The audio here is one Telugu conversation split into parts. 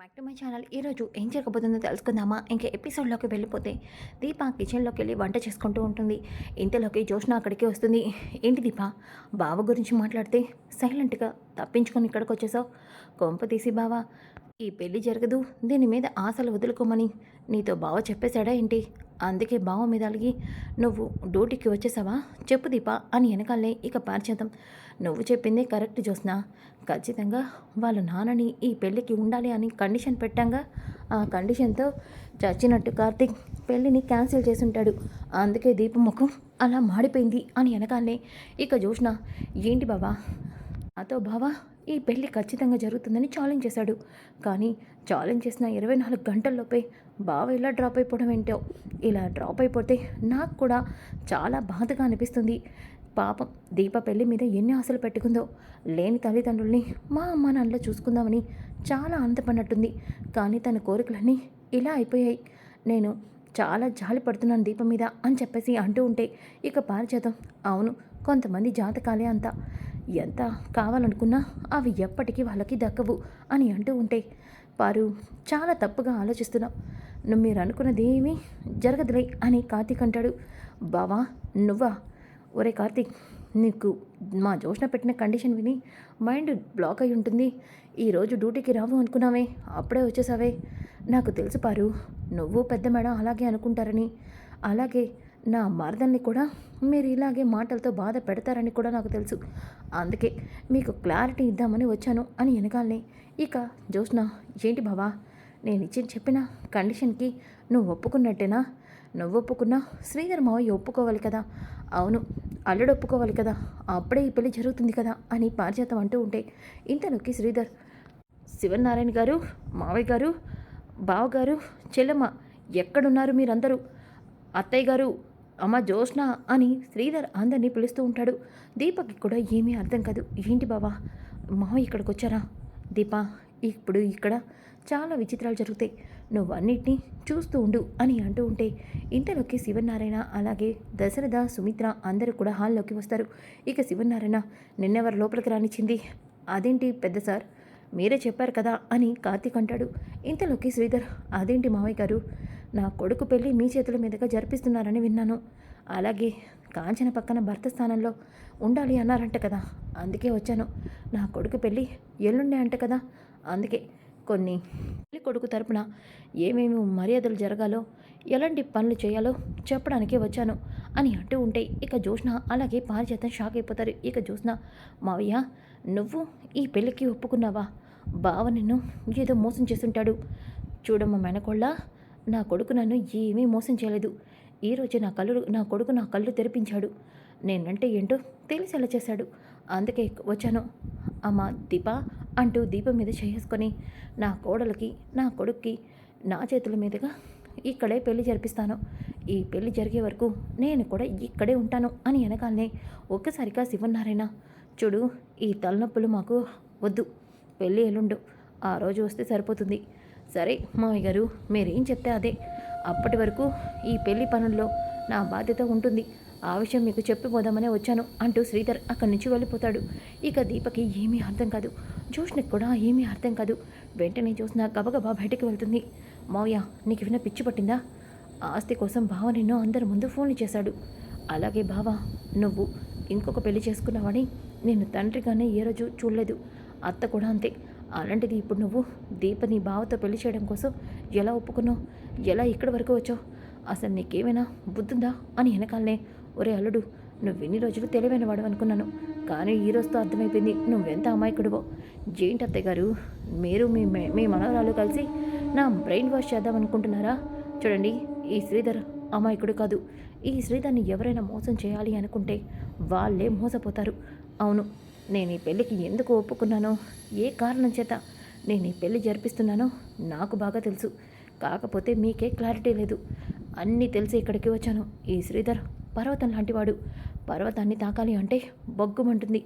బ్యాక్ టు మై ఛానల్ ఈరోజు ఏం జరగబోతుందో తెలుసుకుందామా? ఇంకా ఎపిసోడ్లోకి వెళ్ళిపోతే దీప కిచెన్లోకి వెళ్ళి వంట చేసుకుంటూ ఉంటుంది. ఇంతలోకి జోష్న అక్కడికి వస్తుంది. ఏంటి దీప? బావ గురించి మాట్లాడితే సైలెంట్గా తప్పించుకొని ఇక్కడికి వచ్చేసావు. కొంప తీసి బావా ఈ పెళ్ళి జరగదు. దీని మీద ఆశలు వదులుకోమని నీతో బావ చెప్పేశాడా ఏంటి? అందుకే బావ మీద అలిగి నువ్వు డ్యూటీకి వచ్చేసావా? చెప్పు దీపా అని వెనకాలే ఇక పారిచేద్దాం నువ్వు చెప్పిందే కరెక్ట్ చూసినా ఖచ్చితంగా వాళ్ళ నాన్నని ఈ పెళ్ళికి ఉండాలి అని కండిషన్ పెట్టాంగా. ఆ కండిషన్తో చచ్చినట్టు కార్తీక్ పెళ్ళిని క్యాన్సిల్ చేసి ఉంటాడు అందుకే దీప ముఖం అలా మాడిపోయింది అని వెనకాలే ఇక చూసిన ఏంటి బాబా నాతో బావా ఈ పెళ్ళి ఖచ్చితంగా జరుగుతుందని ఛాలెంజ్ చేశాడు. కానీ ఛాలెంజ్ చేసిన ఇరవై నాలుగు గంటల్లోపే బావ ఇలా డ్రాప్ అయిపోవడం ఏంటో? ఇలా డ్రాప్ అయిపోతే నాకు కూడా చాలా బాధగా అనిపిస్తుంది. పాపం దీప పెళ్ళి మీద ఎన్ని ఆశలు పెట్టుకుందో? లేని తల్లిదండ్రుల్ని మా అమ్మ నాన్నలో చూసుకుందామని చాలా ఆనందపడినట్టుంది. కానీ తన కోరికలన్నీ ఇలా అయిపోయాయి. నేను చాలా జాలి పడుతున్నాను దీపం మీద అని చెప్పేసి అంటూ ఉంటే ఇక పారిచేతం అవును కొంతమంది జాతకాలే అంత. ఎంత కావాలనుకున్నా అవి ఎప్పటికీ వాళ్ళకి దక్కవు అని అంటూ ఉంటే పారు చాలా తప్పుగా ఆలోచిస్తున్నావు. నువ్వు మీరు అనుకున్నదేమీ జరగదులే అని కార్తీక్ అంటాడు. బావా నువ్వా? ఒరే కార్తీక్ నీకు మా జోష్న పెట్టిన కండిషన్ విని మైండ్ బ్లాక్ అయి ఉంటుంది. ఈరోజు డ్యూటీకి రావు అనుకున్నావే అప్పుడే వచ్చేసావే. నాకు తెలుసు పారు నువ్వు పెద్ద మేడం అలాగే అనుకుంటారని. అలాగే నా మరదల్ని కూడా మీరు ఇలాగే మాటలతో బాధ పెడతారని కూడా నాకు తెలుసు. అందుకే మీకు క్లారిటీ ఇద్దామని వచ్చాను అని వెనకాలనే ఇక జోష్న ఏంటి బావా? నేను ఇచ్చి చెప్పిన కండిషన్కి నువ్వు ఒప్పుకున్నట్టేనా? నువ్వు ఒప్పుకున్నా శ్రీధర్ మావయ్య ఒప్పుకోవాలి కదా. అవును అల్లుడు ఒప్పుకోవాలి కదా. అప్పుడే ఈ పెళ్ళి జరుగుతుంది కదా అని పారిజాతం అంటూ ఉంటే ఇంతలోకి శ్రీధర్ శివనారాయణ గారు మావయ్య గారు బావగారు చెల్లమ్మ ఎక్కడున్నారు మీరందరూ? అత్తయ్య గారు అమ్మ జోష్న అని శ్రీధర్ అందరినీ పిలుస్తూ ఉంటాడు. దీపక్కి కూడా ఏమీ అర్థం కాదు. ఏంటి బావా? మావయ్య ఇక్కడికి వచ్చారా దీప ఇప్పుడు ఇక్కడ చాలా విచిత్రాలు జరుగుతాయి. నువ్వు అన్నిటినీ చూస్తూ ఉండు అని అంటూ ఉంటే ఇంతలోకి శివనారాయణ అలాగే దశరథ సుమిత్ర అందరూ కూడా హాల్లోకి వస్తారు. ఇక శివనారాయణ నిన్నెవరు లోపలికి రానిచ్చింది? అదేంటి పెద్ద సార్? మీరే చెప్పారు కదా అని కార్తీక్ అంటాడు. ఇంతలోకి శ్రీధర్ అదేంటి మావయ్య గారు? నా కొడుకు పెళ్ళి మీ చేతుల మీదుగా జరిపిస్తున్నారని విన్నాను. అలాగే కాంచన పక్కన భర్త స్థానంలో ఉండాలి అన్నారంట కదా. అందుకే వచ్చాను. నా కొడుకు పెళ్ళి ఎల్లుండే అంట కదా. అందుకే కొన్ని పెళ్ళి కొడుకు తరపున ఏమేమి మర్యాదలు జరగాలో ఎలాంటి పనులు చేయాలో చెప్పడానికే వచ్చాను అని అంటూ ఉంటే ఇక జోష్న అలాగే పారిచేతం షాక్ అయిపోతారు. ఇక జోష్న మావయ్య నువ్వు ఈ పెళ్ళికి ఒప్పుకున్నావా? బావ నిన్ను ఏదో మోసం చేస్తుంటాడు. చూడమ్మ మెనకోళ్ళ నా కొడుకు నన్ను ఏమీ మోసం చేయలేదు. ఈరోజు నా కళ్ళు నా కొడుకు నా కళ్ళు తెరిపించాడు. నేనంటే ఏంటో తెలిసేలా చేశాడు. అందుకే వచ్చాను. అమ్మ దీప అంటూ దీపం మీద చేసుకొని నా కోడలకి నా కొడుక్కి నా చేతుల మీదుగా ఇక్కడే పెళ్ళి జరిపిస్తాను. ఈ పెళ్ళి జరిగే వరకు నేను కూడా ఇక్కడే ఉంటాను అని వెనకాలనే ఒక్కసారిగా శివన్నారాయణ చూడు ఈ తలనొప్పులు మాకు వద్దు. పెళ్ళి ఎల్లుండు. ఆ రోజు వస్తే సరిపోతుంది. సరే మామయ్య గారు మీరేం చెప్తే అదే. అప్పటి వరకు ఈ పెళ్ళి పనుల్లో నా బాధ్యత ఉంటుంది. ఆ విషయం మీకు చెప్పిపోదామనే వచ్చాను అంటూ శ్రీధర్ అక్కడి నుంచి వెళ్ళిపోతాడు. ఇక దీపకి ఏమీ అర్థం కాదు. జోష్నికి కూడా ఏమీ అర్థం కాదు. వెంటనే చూసిన గబగబా బయటికి వెళ్తుంది. మావయ్య నీకు ఏమైనా పిచ్చి పట్టిందా? ఆస్తి కోసం బావ నిన్ను అందరి ముందు ఫోన్లు చేశాడు. అలాగే బావ నువ్వు ఇంకొక పెళ్ళి చేసుకున్నావని నేను తండ్రిగానే ఏ రోజు చూడలేదు. అత్త కూడా అంతే. అలాంటిది ఇప్పుడు నువ్వు దీపని బావతో పెళ్ళి చేయడం కోసం ఎలా ఒప్పుకున్నావు? ఎలా ఇక్కడి వరకు వచ్చావు? అసలు నీకేమైనా బుద్ధుందా? అని వెనకాలనే ఒరే అల్లుడు నువ్వు ఎన్ని రోజులు తెలివైన వాడు అనుకున్నాను. కానీ ఈ రోజుతో అర్థమైపోయింది నువ్వెంత అమాయకుడివో. జేంటి అత్తయ్య గారు మీరు మీ మే- మీ మనవరాలు కలిసి నా బ్రెయిన్ వాష్ చేద్దాం అనుకుంటున్నారా చూడండి ఈ శ్రీధర్ అమాయకుడు కాదు. ఈ శ్రీధర్ని ఎవరైనా మోసం చేయాలి అనుకుంటే వాళ్ళే మోసపోతారు. అవును నేను ఈ పెళ్ళికి ఎందుకు ఒప్పుకున్నానో? ఏ కారణం చేత? నేను ఈ పెళ్ళి జరిపిస్తున్నానో నాకు బాగా తెలుసు. కాకపోతే మీకే క్లారిటీ లేదు. అన్నీ తెలిసి ఇక్కడికి వచ్చాను. ఈ శ్రీధర్ పర్వతం లాంటివాడు పర్వతాన్ని తాకాలి అంటే బొగ్గుమంటుంది.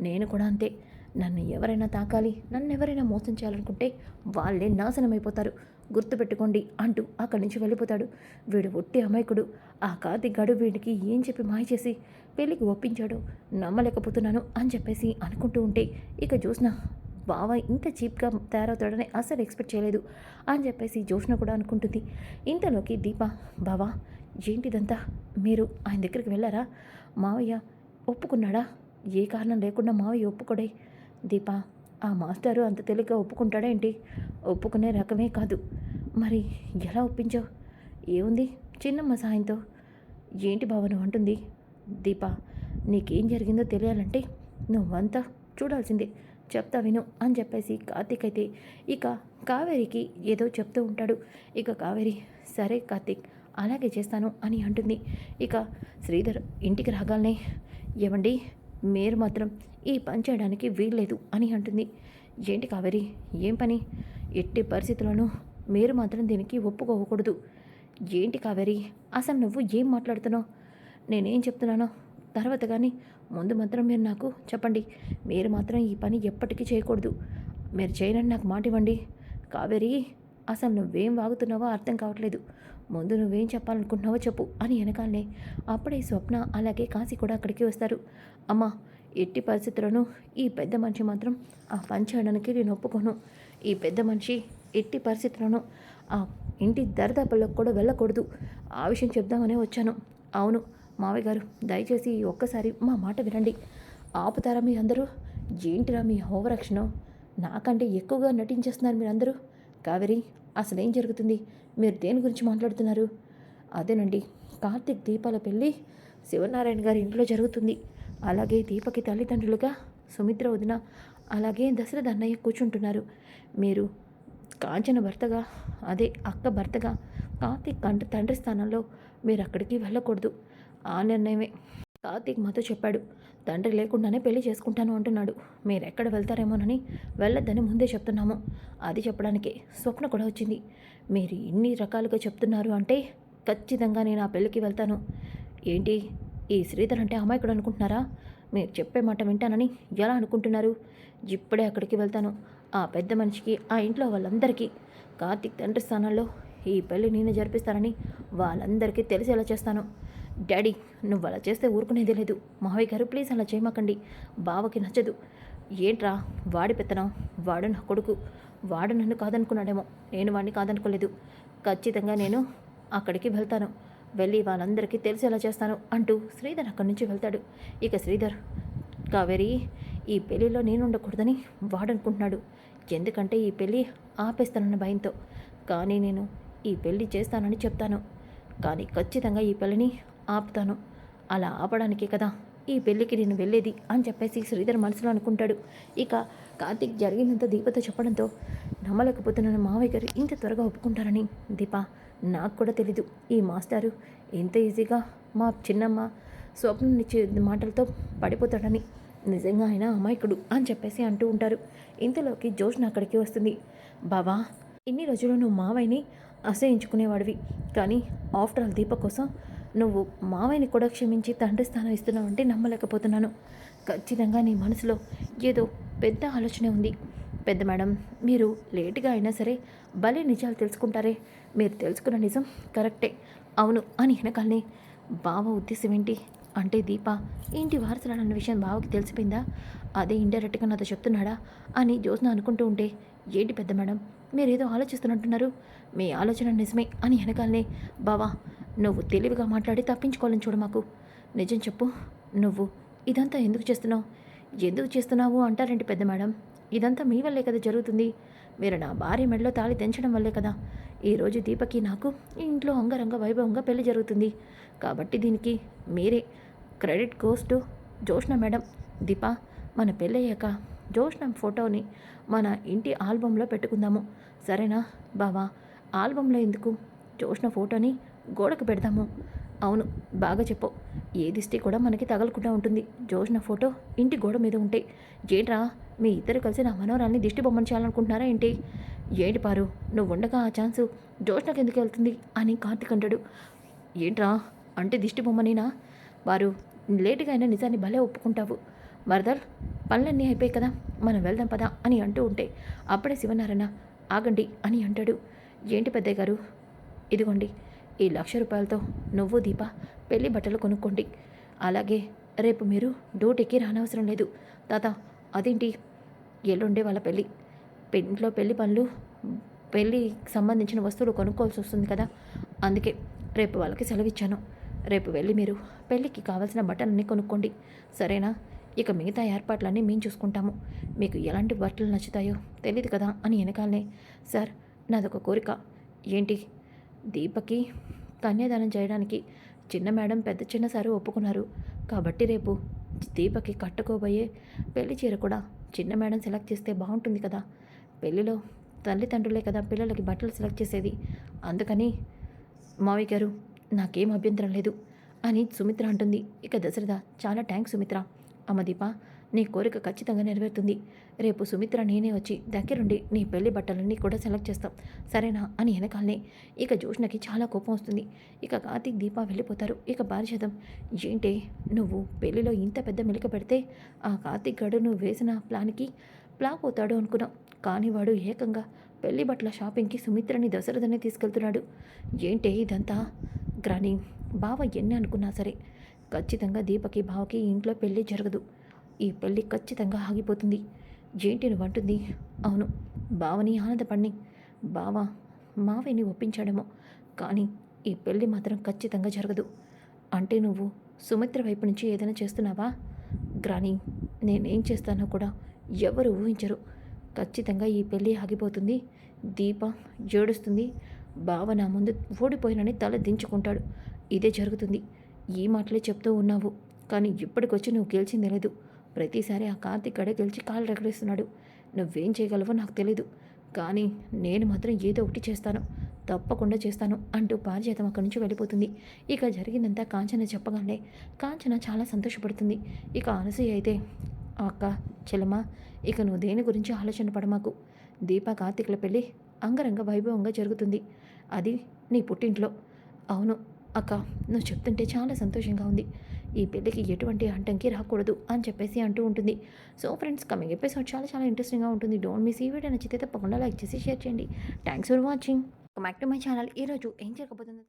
నేను కూడా అంతే. నన్ను ఎవరైనా తాకాలి నన్ను ఎవరైనా మోసం చేయాలనుకుంటే వాళ్ళే నాశనం అయిపోతారు గుర్తుపెట్టుకోండి అంటూ అక్కడి నుంచి వెళ్ళిపోతాడు. వీడు ఒట్టి అమాయకుడు. ఆ కాతి గడు వీడికి ఏం చెప్పి మాయ చేసి పెళ్ళికి ఒప్పించాడు. నమ్మలేకపోతున్నాను అని చెప్పేసి అనుకుంటూ ఉంటే ఇక జ్యోత్స్న బావ ఇంత చీప్గా తయారవుతాడని అసలు ఎక్స్పెక్ట్ చేయలేదు అని చెప్పేసి జోష్న కూడా అనుకుంటుంది. ఇంతలోకి దీప బావా ఏంటిదంతా? మీరు ఆయన దగ్గరికి వెళ్ళారా? మావయ్య ఒప్పుకున్నాడా? ఏ కారణం లేకుండా మావయ్య ఒప్పుకోడే? దీప ఆ మాస్టారు అంత తేలిగ్గా ఒప్పుకుంటాడా ఏంటి? ఒప్పుకునే రకమే కాదు. మరి ఎలా ఒప్పించావు? ఏముంది? చిన్నమ్మ సాయంతో. ఏంటి బావ అంటుంది? దీప నీకేం జరిగిందో తెలియాలంటే నువ్వంతా చూడాల్సిందే. చెప్తా విను అని చెప్పేసి కార్తీక్ అయితే ఇక కావేరికి ఏదో చెప్తూ ఉంటాడు. ఇక కావేరి సరే కార్తీక్ అలాగే చేస్తాను అని అంటుంది. ఇక శ్రీధర్ ఇంటికి రాగానే ఏమండి మీరు మాత్రం ఈ పని చేయడానికి వీల్లేదు అని అంటుంది. ఏంటి కావేరి ఏం పని? ఎట్టి పరిస్థితుల్లోనూ మీరు మాత్రం దీనికి ఒప్పుకోకూడదు. ఏంటి కావేరి అసలు నువ్వు ఏం మాట్లాడుతున్నావు? నేనేం చెప్తున్నానో? తర్వాత కానీ ముందు మాత్రం మీరు నాకు చెప్పండి. మీరు మాత్రం ఈ పని ఎప్పటికీ చేయకూడదు. మీరు చేయనని నాకు మాట ఇవ్వండి. కావేరి అసలు నువ్వేం వాగుతున్నావో అర్థం కావట్లేదు. ముందు నువ్వేం చెప్పాలనుకుంటున్నావో చెప్పు అని వెనకాలనే. అప్పుడే స్వప్న అలాగే కాశీ కూడా అక్కడికి వస్తారు. అమ్మా ఎట్టి పరిస్థితుల్లోనూ ఈ పెద్ద మనిషి మాత్రం ఆ పని చేయడానికి నేను ఒప్పుకోను. ఈ పెద్ద మనిషి ఎట్టి పరిస్థితుల్లోనూ ఆ ఇంటి దరిదాపుల్లోకి కూడా వెళ్ళకూడదు. ఆ విషయం చెప్దామనే వచ్చాను. అవును మావయ్య గారు దయచేసి ఒక్కసారి మా మాట వినండి. ఆపుతారా మీ అందరూ? ఏంటిరా మీ హోవరక్షణ నాకంటే ఎక్కువగా నటించేస్తున్నారు మీరందరూ. కావేరి అసలేం జరుగుతుంది? మీరు దేని గురించి మాట్లాడుతున్నారు? అదేనండి కార్తీక్ దీపాల పెళ్ళి శివనారాయణ గారి ఇంట్లో జరుగుతుంది. అలాగే దీపకి తల్లిదండ్రులుగా సుమిత్ర వదిన అలాగే దశరథ అన్నయ్య కూర్చుంటున్నారు. మీరు కాంచన భర్తగా అదే అక్క భర్తగా కార్తీక్ కంట తండ్రి స్థానంలో మీరు అక్కడికి వెళ్ళకూడదు. ఆ నిర్ణయమే. కార్తీక్ మాతో చెప్పాడు తండ్రి లేకుండానే పెళ్ళి చేసుకుంటాను అంటున్నాడు. మీరెక్కడ వెళ్తారేమోనని వెళ్ళొద్దని ముందే చెప్తున్నాము. అది చెప్పడానికే స్వప్న కూడా వచ్చింది. మీరు ఇన్ని రకాలుగా చెప్తున్నారు అంటే ఖచ్చితంగా నేను ఆ పెళ్ళికి వెళ్తాను. ఏంటి ఈ శ్రీధర్ అంటే అమాయకుడు అనుకుంటున్నారా? మీరు చెప్పే మాట వింటానని ఎలా అనుకుంటున్నారు? ఇప్పుడే అక్కడికి వెళ్తాను. ఆ పెద్ద మనిషికి ఆ ఇంట్లో వాళ్ళందరికీ. కార్తీక్ తండ్రి స్థానంలో ఈ పెళ్ళి నేను జరిపిస్తానని వాళ్ళందరికీ తెలిసేలా చేస్తాను. డాడీ నువ్వు అలా చేస్తే ఊరుకునేది లేదు. మావయ్య గారు ప్లీజ్ అలా చేయమాకండి. బావకి నచ్చదు. ఏంట్రా వాడి పెత్తనం వాడు నా కొడుకు. వాడు నన్ను కాదనుకున్నాడేమో. నేను వాడిని కాదనుకోలేదు. ఖచ్చితంగా నేను అక్కడికి వెళ్తాను. వెళ్ళి వాళ్ళందరికీ తెలిసేలా చేస్తాను అంటూ శ్రీధర్ అక్కడి నుంచి వెళ్తాడు. ఇక శ్రీధర్ కావేరి ఈ పెళ్ళిలో నేను ఉండకూడదని వాడనుకుంటున్నాడు. ఎందుకంటే ఈ పెళ్ళి ఆపేస్తానన్న భయంతో. కానీ నేను ఈ పెళ్ళి చేస్తానని చెప్తాను. కానీ ఖచ్చితంగా ఈ పెళ్ళిని ఆపుతాను. అలా ఆపడానికే కదా ఈ పెళ్ళికి నేను వెళ్ళేది అని చెప్పేసి శ్రీధర్ మనసులో అనుకుంటాడు. ఇక కార్తీక్ జరిగినంత దీపతో చెప్పడంతో నమ్మలేకపోతున్న మావయ్య గారు ఇంత త్వరగా ఒప్పుకుంటారని. దీప నాకు కూడా తెలీదు. ఈ మాస్టారు ఇంత ఈజీగా మా చిన్నమ్మ స్వప్ననిచ్చే మాటలతో పడిపోతాడని. నిజంగా ఆయన అమాయకుడు అని చెప్పేసి అంటూ ఉంటారు. ఇంతలోకి జోష్న అక్కడికి వస్తుంది. బావా ఇన్ని రోజులు నువ్వు మావయ్యని అసహించుకునేవాడివి కానీ ఆఫ్టర్ ఆల్ దీప కోసం నువ్వు మావయ్యని కూడా క్షమించి తండ్రి స్థానం ఇస్తున్నావంటే నమ్మలేకపోతున్నాను. ఖచ్చితంగా నీ మనసులో ఏదో పెద్ద ఆలోచన ఉంది. పెద్ద మేడం మీరు లేటుగా అయినా సరే భలే నిజాలు తెలుసుకుంటారే. మీరు తెలుసుకున్న నిజం కరెక్టే. అవును అని వెనకాలనే బావ ఉద్దేశం ఏంటి? అంటే దీప ఇంటి వారసురాలన్న విషయం బావకి తెలిసిపోయిందా? అదే ఇండైరెక్ట్గా నాతో చెప్తున్నాడా? అని జ్యోత్న అనుకుంటూ ఉంటే ఏంటి పెద్ద మేడం? మీరేదో ఆలోచిస్తున్నట్టున్నారు. మీ ఆలోచన నిజమే అని వెనకాలనే బావా నువ్వు తెలివిగా మాట్లాడి తప్పించుకోవాలని చూడు మాకు. నిజం చెప్పు నువ్వు ఇదంతా ఎందుకు చేస్తున్నావు? ఎందుకు చేస్తున్నావు అంటారేంటి పెద్ద మేడం. ఇదంతా మీ వల్లే కదా జరుగుతుంది. మీరు నా భార్య మెడలో తాళి తెంచడం వల్లే కదా. ఈరోజు దీపకి నాకు ఈ ఇంట్లో అంగరంగ వైభవంగా పెళ్ళి జరుగుతుంది. కాబట్టి దీనికి మీరే credit goes to madam. Deepa మన పెళ్ళయ్యాక జోష్న ఫోటోని మన ఇంటి ఆల్బంలో పెట్టుకుందాము. సరేనా? బావా ఆల్బంలో ఎందుకు? జోష్న ఫోటోని గోడకు పెడదాము. అవును బాగా చెప్పు. ఏ దిష్టి కూడా మనకి తగలకుండా ఉంటుంది. జోష్న ఫోటో ఇంటి గోడ మీద ఉంటే. ఏంట్రా మీ ఇద్దరు కలిసి నా మనోరాల్ని దిష్టి బొమ్మను చేయాలనుకుంటున్నారా ఏంటి? ఏంటి పారు నువ్వు ఉండగా ఆ ఛాన్సు జోష్నకు ఎందుకు వెళ్తుంది అని కార్తిక్ అంటాడు. ఏంట్రా అంటే దిష్టి బొమ్మనేనా వారు లేటుగా అయినా నిజాన్ని భలే ఒప్పుకుంటావు. మరదర్ పనులన్నీ అయిపోయాయి కదా మనం వెళ్దాం పదా అని అంటూ ఉంటే అప్పుడే శివనారాయణ ఆగండి అని అంటాడు. ఏంటి పెద్దయ్య గారు? ఇదిగోండి ఈ లక్ష రూపాయలతో నువ్వు దీప పెళ్ళి బట్టలు కొనుక్కోండి. అలాగే రేపు మీరు డ్యూటీకి రానవసరం లేదు. తాత అదేంటి? ఎల్లుండే వాళ్ళ పెళ్ళి ఇంట్లో పెళ్ళి పనులు పెళ్ళికి సంబంధించిన వస్తువులు కొనుక్కోవాల్సి వస్తుంది కదా. అందుకే రేపు వాళ్ళకి సెలవిచ్చాను. రేపు వెళ్ళి మీరు పెళ్ళికి కావాల్సిన బట్టలన్నీ కొనుక్కోండి. సరేనా? ఇక మిగతా ఏర్పాట్లన్నీ మేము చూసుకుంటాము. మీకు ఎలాంటి బట్టలు నచ్చుతాయో తెలియదు కదా అని వెనకాలనే. సార్ నాదొక కోరిక. ఏంటి? దీపకి కన్యాదానం చేయడానికి చిన్న మేడం పెద్ద చిన్న సారు ఒప్పుకున్నారు. కాబట్టి రేపు దీపకి కట్టుకోబోయే పెళ్ళి చీర కూడా చిన్న మేడం సెలెక్ట్ చేస్తే బాగుంటుంది కదా. పెళ్ళిలో తల్లిదండ్రులే కదా పిల్లలకి బట్టలు సెలెక్ట్ చేసేది. అందుకని మావి గారు నాకేం అభ్యంతరం లేదు అని సుమిత్ర అంటుంది. ఇక దశరథ చాలా థ్యాంక్స్ సుమిత్ర. అమ్మ నీ కోరిక ఖచ్చితంగా నెరవేరుతుంది. రేపు సుమిత్ర నేనే వచ్చి దగ్గరుండి నీ పెళ్ళి బట్టలన్నీ కూడా సెలెక్ట్ చేస్తాం. సరేనా అని వెనకాలనే ఇక జోష్నకి చాలా కోపం వస్తుంది. ఇక కార్తీక్ దీప వెళ్ళిపోతారు. ఇక పారిజాతం ఏంటి నువ్వు పెళ్ళిలో ఇంత పెద్ద మెలిక పెడితే ఆ కార్తీక్ గడు నువ్వు వేసిన ప్లాన్కి ప్లాక్ అవుతాడు అనుకున్నాం. కానీ వాడు ఏకంగా పెళ్ళి బట్టల షాపింగ్కి సుమిత్రని దశరథనే తీసుకెళ్తున్నాడు. ఏంటి ఇదంతా? గ్రాని బావ ఎన్ని అనుకున్నా సరే ఖచ్చితంగా దీపకి బావకి ఇంట్లో పెళ్ళి జరగదు. ఈ పెళ్ళి ఖచ్చితంగా ఆగిపోతుంది. ఏంటి నువ్వు అంటుంది అవును బావని ఆనందపడిని. బావ మావయ్యని ఒప్పించాడేమో. కానీ ఈ పెళ్ళి మాత్రం ఖచ్చితంగా జరగదు. అంటే నువ్వు సుమిత్ర వైపు నుంచి ఏదైనా చేస్తున్నావా? గ్రాని నేనేం చేస్తానో కూడా ఎవరు ఊహించరు. ఖచ్చితంగా ఈ పెళ్ళి ఆగిపోతుంది. దీప ఏడుస్తుంది బావ నా ముందు ఓడిపోయినని తల దించుకుంటాడు. ఇదే జరుగుతుంది. ఈ మాటలే చెప్తూ ఉన్నావు. కానీ ఇప్పటికొచ్చి నువ్వు గెలిచింది లేదు. ప్రతిసారి ఆ కార్తీక్ గడే గెలిచి కాళ్ళు రగడిస్తున్నాడు నువ్వేం చేయగలవో నాకు తెలీదు. కానీ నేను మాత్రం ఏదో ఒకటి చేస్తాను. తప్పకుండా చేస్తాను అంటూ పారిజాతం అక్కడి నుంచి వెళ్ళిపోతుంది. ఇక జరిగిందంతా కాంచన చెప్పగానే కాంచన చాలా సంతోషపడుతుంది. ఇక అనసూయ అయితే అక్క చెల్లమ్మ ఇక నువ్వు దేని గురించి ఆలోచన పడమాకు? దీప కార్తీకుల పెళ్ళి అంగరంగ వైభవంగా జరుగుతుంది. అది నీ పుట్టింట్లో. అవును అక్క నువ్వు చెప్తుంటే చాలా సంతోషంగా ఉంది. ఈ పెళ్ళికి ఎటువంటి అడ్డంకి రాకూడదు అని చెప్పేసి అంటూ ఉంటుంది. సో ఫ్రెండ్స్ కమింగ్ ఎపిసోడ్ చాలా చాలా ఇంట్రెస్టింగ్గా ఉంటుంది. డోంట్ మిస్ ఈ వీడియో నచ్చితే తప్పకుండా లైక్ చేసి షేర్ చేయండి. Thanks for watching back to my channel ఈరోజు ఏం జరగబోతుంది